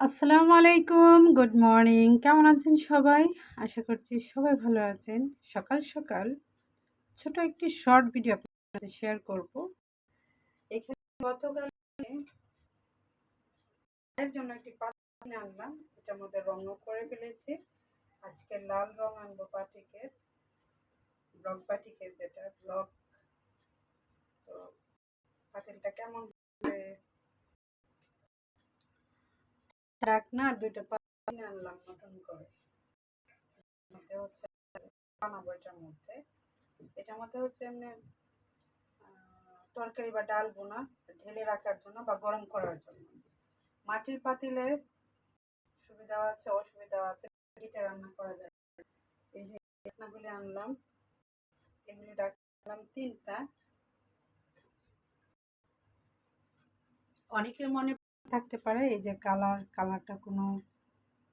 আসসালামু আলাইকুম, good morning. কেমন আছেন সবাই? আশা করছি সবাই ভালো আছেন। সকাল সকাল ছোট একটি শর্ট ভিডিও আপনার সাথে শেয়ার করব। এখানে গতকাল এর জন্য একটি পাতি আনলাম। এটার মধ্যে রঙও করে ফেলেছি। আজকে লাল রং আনব পাটিকের, ব্লক পাটিকের যেটা, ব্লক তো পাতিলটা কেমন না, দুইটা পানি আনলাম, নতুন করে। বানাবো এটার মধ্যে। এটার মধ্যে হচ্ছে এমনি তরকারি বা ডাল বোনা ঢেলে রাখার জন্য বা গরম করার জন্য। মাটির পাতিলে সুবিধাও আছে অসুবিধাও আছে এটা রান্না করা যায়। এই যে ঢাকনাগুলি আনলাম, এগুলি রাখলাম তিনটা। অনেকের মনে থাকতে পারে, এই যে কালার কালারটা কোনো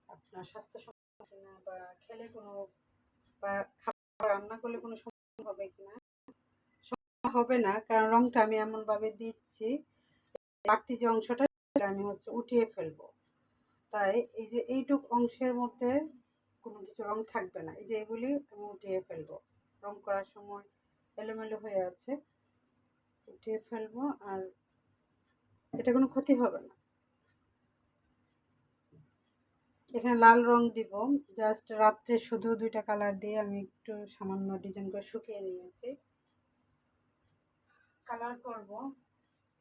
আপনার স্বাস্থ্য স্বাস্থ্যসম্মত কিনা বা খেলে কোনো বা খাবার রান্না করলে কোনো সমস্যা হবে কিনা? সমস্যা হবে না, কারণ রঙটা আমি এমনভাবে দিচ্ছি বাড়তি যে অংশটা, সেটা আমি হচ্ছে উঠিয়ে ফেলব। তাই এই যে এইটুক অংশের মধ্যে কোনো কিছু রং থাকবে না, এই যে এগুলি আমি উঠিয়ে ফেলব। রং করার সময় এলোমেলো হয়ে আছে, উঠিয়ে ফেলব আর এটা কোনো ক্ষতি হবে না। এখানে লাল রং দিব। জাস্ট রাত্রে শুধু দুইটা কালার দিয়ে আমি একটু সামান্য ডিজাইন করে শুকিয়ে নিয়েছি। কালার করব।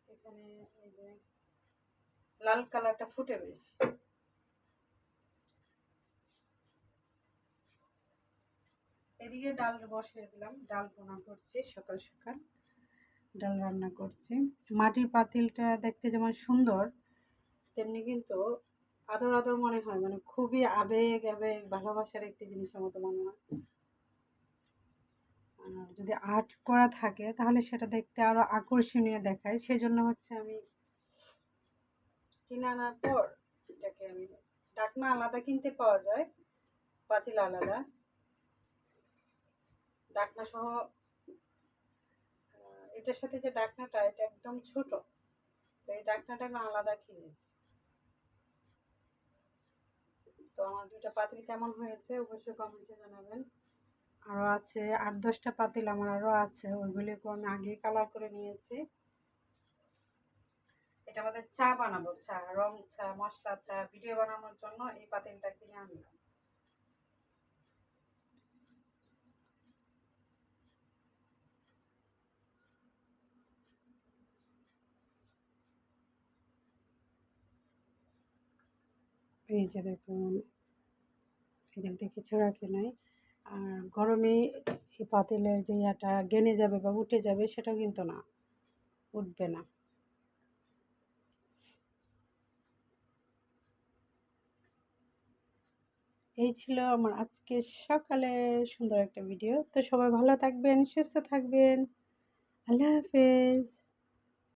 এখানে এই যে লাল কালারটা ফুটে বেশি। এদিকে ডাল বসিয়ে দিলাম। ডাল বোনা করছি সকাল সকাল। ডাল রান্না করছি। মাটির পাতিলটা দেখতে যেমন সুন্দর, তেমনি কিন্তু আদর আদর মনে হয় মানে খুবই আবেগ আবেগ, ভালোবাসার একটি জিনিসের মতো মনে হয়। যদি আর্ট করা থাকে, তাহলে সেটা দেখতে আরও আকর্ষণীয় দেখায়। সেই জন্য হচ্ছে আমি কিনে আনার পর এটাকে আমি ডাকনা আলাদা কিনতে পাওয়া যায়, পাতিল আলাদা। ডাকনা সহ এটার সাথে যে ডাকনাটা, এটা একদম ছোট, তো এই ডাকনাটা আমি আলাদা কিনেছি। তো আমার দুইটা পাতিল কেমন হয়েছে অবশ্যই কমেন্টে জানাবেন। আরও আছে, আট দশটা পাতিল আমার আরও আছে ওইগুলিকে আমি আগেই কালার করে নিয়েছি। এটা আমাদের চা বানাবো, চা, রং চা, মশলা চা ভিডিও বানানোর জন্য এই পাতিলটা কিনে আনলাম। এই যে দেখুন এদিক কিছু রাখে নাই। আর গরমে এই পাতিলের যে ইয়াটা গেনে যাবে বা উঠে যাবে, সেটাও কিন্তু না, উঠবে না। এই ছিল আমার আজকে সকালে সুন্দর একটা ভিডিও। তো সবাই ভালো থাকবেন, সুস্থ থাকবেন। আল্লাহ হাফেজ।